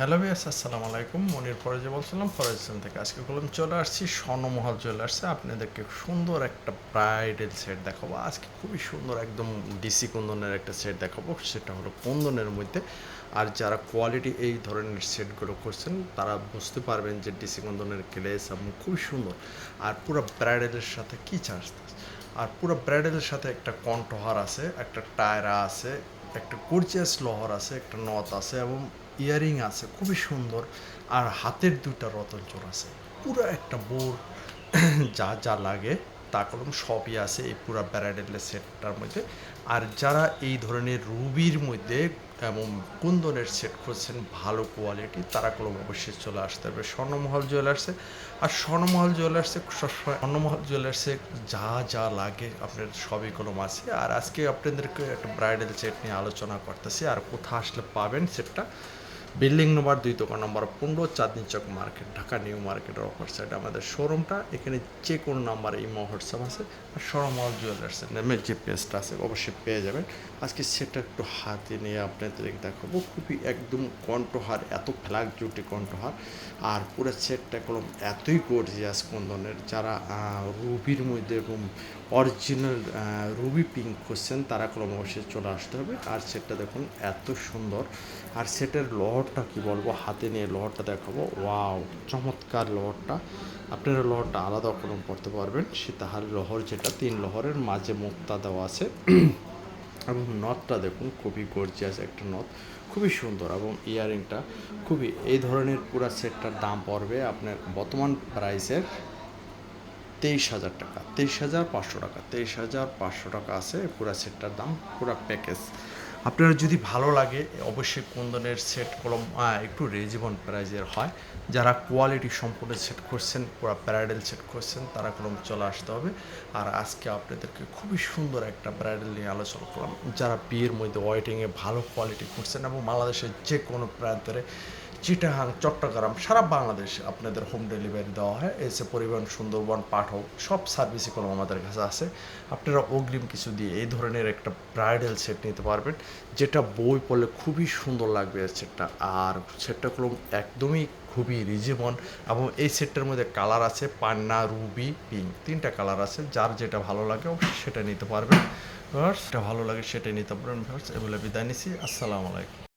Hello বিয়াস আসসালামু আলাইকুম। মনির ফরজে বলছিলাম ফরজেশন থেকে আজকে বললাম চলে আসছি স্বর্ণমহল চলে আসছে। আপনাদেরকে সুন্দর একটা ব্রাইডাল সেট দেখাবো। আজকে খুবই সুন্দর একদম ডিসি কুন্দনের একটা সেট দেখাবো। সেটা হলো কুন্দনের মধ্যে। আর যারা কোয়ালিটি এই ধরনের সেটগুলো করছেন, তারা বুঝতে পারবেন যে ডিসি কুন্দনের গ্লেস এবং খুবই সুন্দর। আর পুরো ব্রাইডালের সাথে কী চার্জ আর পুরো ব্রাইডালের সাথে একটা কণ্ঠহার আছে, একটা টায়রা আছে, একটা গর্জিয়াস লহর আছে, একটা নথ আছে এবং ইয়ারিং আছে, খুবই সুন্দর। আর হাতের দুইটা রতন চোর আছে, পুরো একটা বোর যা যা লাগে তা কলম সবই আছে এই পুরো ব্যারাডেলের সেটটার মধ্যে। আর যারা এই ধরনের রুবির মধ্যে এবং কুন্দনের সেট করছেন ভালো কোয়ালিটি, তারা কলম অবশ্যই চলে আসতে হবে। স্বর্ণমহল জুয়েলার্সে আর স্বর্ণমহল জুয়েলার্সে সবসময় স্বর্ণমহল জুয়েলার্সে যা যা লাগে আপনার সবই কলম আছে। আর আজকে আপনাদেরকে একটা ব্রাইডাল সেট নিয়ে আলোচনা করতেছি, আর কোথা আসলে পাবেন সেটটা বিল্ডিং নম্বর দুই দোকান নম্বর পনেরো চাঁদনি চক মার্কেট ঢাকা নিউ মার্কেটের অফার সাইড আমাদের শোরুমটা এখানে যে কোনো নাম্বারে এই হোয়াটসঅ্যাপ আছে আর সরমল জুয়েলার্সের নামে যে পেজটা আছে অবশ্যই পেয়ে যাবেন। আজকে সেটা একটু হাতে নিয়ে আপনাদের দেখাবো। খুবই একদম কণ্ঠহার, এত ফ্ল্যাগ জুটি কণ্ঠহার। আর পুরো সেটটা কলম এতই গর্জিয়াস কন্দনের যারা রুবির মধ্যে এবং অরিজিনাল রুবি পিঙ্ক খুঁজছেন, তারা কলম অবশ্যই চলে আসতে হবে। আর সেটটা দেখুন এত সুন্দর। আর সেটের লহরটা কি বলব? হাতে নিয়ে লহরটা দেখাবো। ওয়াও, চমৎকার লহরটা। আপনারা লহরটা আলাদা কলম করতে পারবেন। সীতাহার লহর যেটা, তিন লহরের মাঝে মুক্তা দেওয়া আছে। এবং নথটা দেখুন, খুবই গর্জিয়াস একটা নথ। খুবই সুন্দর এবং ইয়ারিংটা খুবই, এই ধরনের পুরো সেটটার দাম পড়বে আপনার বর্তমান প্রাইসের তেইশ হাজার টাকা। তেইশ হাজার পাঁচশো টাকা। তেইশ হাজার পাঁচশো টাকা আছে পুরো সেটটার দাম, পুরো প্যাকেজ আপনার যদি ভালো লাগে, অবশ্যই কুন্দনের সেট কলম একটু রেজিবন প্রাইজের হয়। যারা কোয়ালিটি সম্পূর্ণ সেট করছেন, পুরো প্যারাডেল সেট করছেন, তারা কলম চলে আসতে হবে। আর আজকে আপনাদেরকে খুবই সুন্দর একটা প্যারাডেল নিয়ে আলোচনা করলাম। যারা বিয়ের মধ্যে ওয়েটিংয়ে ভালো কোয়ালিটি করছেন এবং বাংলাদেশের যে কোনো প্রান্তরে চিটাহাং চট্টগ্রাম সারা বাংলাদেশ আপনাদের হোম ডেলিভারি দেওয়া হয়। এসে পরিবহন সুন্দরবন পাঠক সব সার্ভিসই কোনো আমাদের কাছে আছে। আপনারা অগ্রিম কিছু দিয়ে এই ধরনের একটা ব্রাইডাল সেট নিতে পারবেন যেটা বই পড়লে খুবই সুন্দর লাগবে এই সেটটা আর সেটটা হলো একদমই খুবই রিজেবন এবং এই সেটটার মধ্যে কালার আছে পান্না রুবি পিঙ্ক তিনটা কালার আছে যার যেটা ভালো লাগে সেটা নিতে পারবেন। ভিউয়ার্স, যেটা ভালো লাগে সেটাই নিতে পারবেন। ভিউয়ার্স এগুলো বিদায় নিছি আসসালামু আলাইকুম।